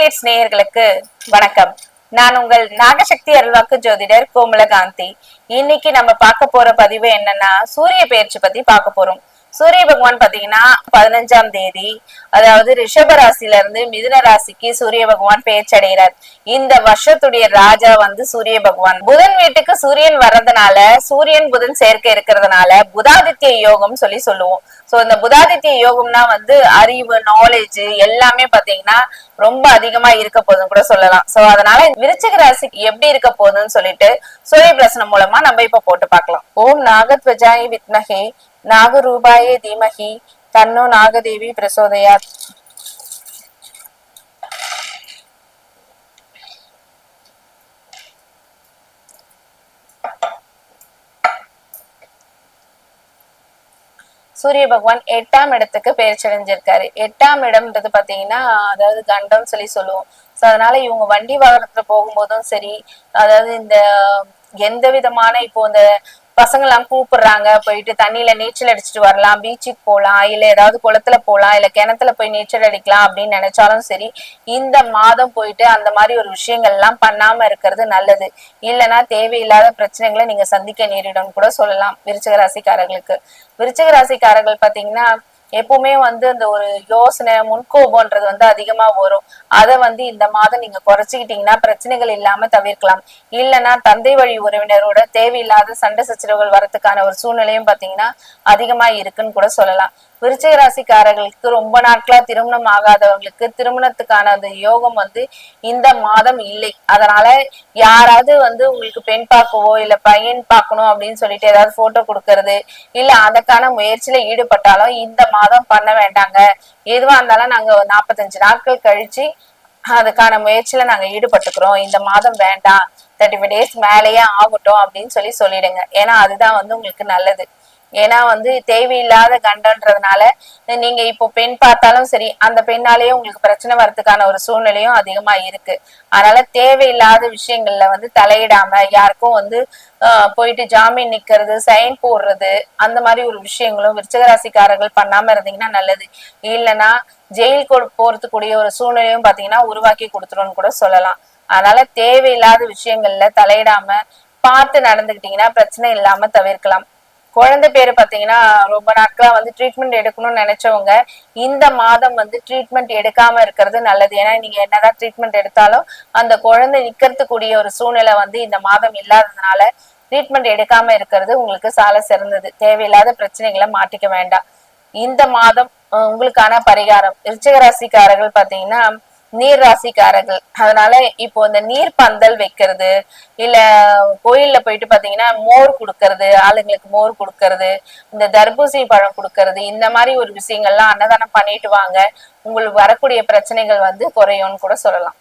Gates நேயர்களுக்கு வணக்கம். நான் உங்கள் நாகசக்தி அருள்வாக்கு ஜோதிடர் கோமலகாந்தி. இன்னைக்கு நம்ம பார்க்க போற பதிவு என்னன்னா சூரிய பயிற்சி பத்தி பார்க்க போறோம். சூரிய பகவான் பாத்தீங்கன்னா பதினஞ்சாம் தேதி அதாவது ரிஷப ராசில இருந்து மிதுன ராசிக்கு சூரிய பகவான் பெயர்ச்சி அடைகிறார். இந்த வருஷத்துடைய ராஜா வந்து சூரிய பகவான். புதன் வீட்டுக்கு சூரியன் வர்றதுனால சூரியன் புதன் சேர்க்கை இருக்கிறதுனால புதாதித்ய யோகம் சொல்லி சொல்லுவோம். சோ இந்த புதாதித்ய யோகம்னா வந்து அறிவு நாலேஜ் எல்லாமே பாத்தீங்கன்னா ரொம்ப அதிகமா இருக்க போதுன்னு கூட சொல்லலாம். சோ அதனால விருச்சிக ராசிக்கு எப்படி இருக்க போகுதுன்னு சொல்லிட்டு சூரிய பிரசனம் மூலமா நம்ம இப்ப போட்டு பார்க்கலாம். ஓம் நாகத்வஜாய் வித்மகே நாகரூபாயே தீமகி தன்னோ நாகதேவி பிரசோதயாத். சூரிய பகவான் எட்டாம் இடத்துக்கு பெயர்ச்சடைஞ்சிருக்காரு எட்டாம் இடம்ன்றது பாத்தீங்கன்னா அதாவது கண்டம் சொல்லி சொல்லுவோம். சோ அதனால இவங்க வண்டி வாகனத்துல போகும்போதும் சரி அதாவது இந்த எந்த விதமான இப்போ இந்த பசங்க எல்லாம் கூப்பிடுறாங்க. போயிட்டு தண்ணியில நீச்சல் அடிச்சுட்டு வரலாம். பீச்சுக்கு போகலாம் இல்ல ஏதாவது குளத்துல போகலாம் இல்ல கிணத்துல போய் நீச்சல் அடிக்கலாம் அப்படின்னு நினைச்சாலும் சரி இந்த மாதம் போயிட்டு அந்த மாதிரி ஒரு விஷயங்கள் எல்லாம் பண்ணாம இருக்கிறது நல்லது. இல்லைன்னா தேவையில்லாத பிரச்சனைகளை நீங்க சந்திக்க நேரிடும் கூட சொல்லலாம் விருச்சக ராசிக்காரர்களுக்கு. விருச்சக ராசிக்காரர்கள் பாத்தீங்கன்னா எப்பவுமே வந்து அந்த ஒரு யோசனை முன்கோபம்ன்றது வந்து அதிகமா வரும். அதை வந்து இந்த மாதம் நீங்க குறைச்சிக்கிட்டீங்கன்னா பிரச்சனைகள் இல்லாம தவிர்க்கலாம். இல்லைன்னா தந்தை வழி உறவினரோட தேவையில்லாத சண்டை சச்சரவுகள் வரத்துக்கான ஒரு சூழ்நிலையும் பாத்தீங்கன்னா அதிகமா இருக்குன்னு கூட சொல்லலாம். விருச்சிக ராசிக்காரர்களுக்கு ரொம்ப நாட்களா திருமணம் ஆகாதவங்களுக்கு திருமணத்துக்கான அந்த யோகம் வந்து இந்த மாதம் இல்லை. அதனால யாராவது வந்து உங்களுக்கு பெண் பார்க்கவோ இல்ல பையன் பார்க்கணும் அப்படின்னு சொல்லிட்டு ஏதாவது போட்டோ கொடுக்கறது இல்ல அதற்கான முயற்சியில ஈடுபட்டாலும் இந்த மாதம் பண்ண வேண்டாங்க. எதுவா இருந்தாலும் நாங்க நாற்பத்தஞ்சு நாட்கள் கழிச்சு அதுக்கான முயற்சியில நாங்க ஈடுபட்டுக்கிறோம். இந்த மாதம் வேண்டாம். தேர்ட்டி ஃபைவ் டேஸ் மேலேயே ஆகட்டும் அப்படின்னு சொல்லி சொல்லிடுங்க. ஏன்னா அதுதான் வந்து உங்களுக்கு நல்லது. ஏன்னா வந்து தேவையில்லாத கண்டன்றதுனால நீங்க இப்போ பெண் பார்த்தாலும் சரி அந்த பெண்ணாலேயே உங்களுக்கு பிரச்சனை வர்றதுக்கான ஒரு சூழ்நிலையும் அதிகமா இருக்கு. அதனால தேவையில்லாத விஷயங்கள்ல வந்து தலையிடாம யாருக்கும் வந்து போயிட்டு ஜாமீன் நிக்கிறது சைன் போடுறது அந்த மாதிரி ஒரு விஷயங்களும் விருச்சகராசிக்காரர்கள் பண்ணாம இருந்தீங்கன்னா நல்லது. இல்லைன்னா ஜெயில் போறதுக்குரிய ஒரு சூழ்நிலையும் பாத்தீங்கன்னா உருவாக்கி கொடுத்துரும்னு கூட சொல்லலாம். அதனால தேவையில்லாத விஷயங்கள்ல தலையிடாம பார்த்து நடந்துகிட்டீங்கன்னா பிரச்சனை இல்லாம தவிர்க்கலாம். குழந்தை பேரு பாத்தீங்கன்னா ரொம்ப நாட்களா வந்து ட்ரீட்மெண்ட் எடுக்கணும்னு நினைச்சவங்க இந்த மாதம் வந்து ட்ரீட்மெண்ட் எடுக்காம இருக்கிறது நல்லது. ஏன்னா நீங்க என்னதான் ட்ரீட்மெண்ட் எடுத்தாலும் அந்த குழந்தை நிக்கிறதுக்குரிய ஒரு சூழ்நிலை வந்து இந்த மாதம் இல்லாததுனால ட்ரீட்மெண்ட் எடுக்காம இருக்கிறது உங்களுக்கு சால சிறந்தது. தேவையில்லாத பிரச்சனைகளை மாட்டிக்க வேண்டாம். இந்த மாதம் உங்களுக்கான பரிகாரம். ரிச்சகராசிக்காரர்கள் பாத்தீங்கன்னா நீர் ராசிக்காரர்கள் அதனால இப்போ இந்த நீர் பந்தல் வைக்கிறது இல்ல கோயில்ல போயிட்டு பாத்தீங்கன்னா மோர் கொடுக்கறது ஆளுங்களுக்கு மோர் கொடுக்கறது இந்த தர்பூசணி பழம் கொடுக்கறது இந்த மாதிரி ஒரு விஷயங்கள்லாம் அன்னதானம் பண்ணிட்டு வாங்க. உங்களுக்கு வரக்கூடிய பிரச்சனைகள் வந்து குறையும்னு கூட சொல்லலாம்.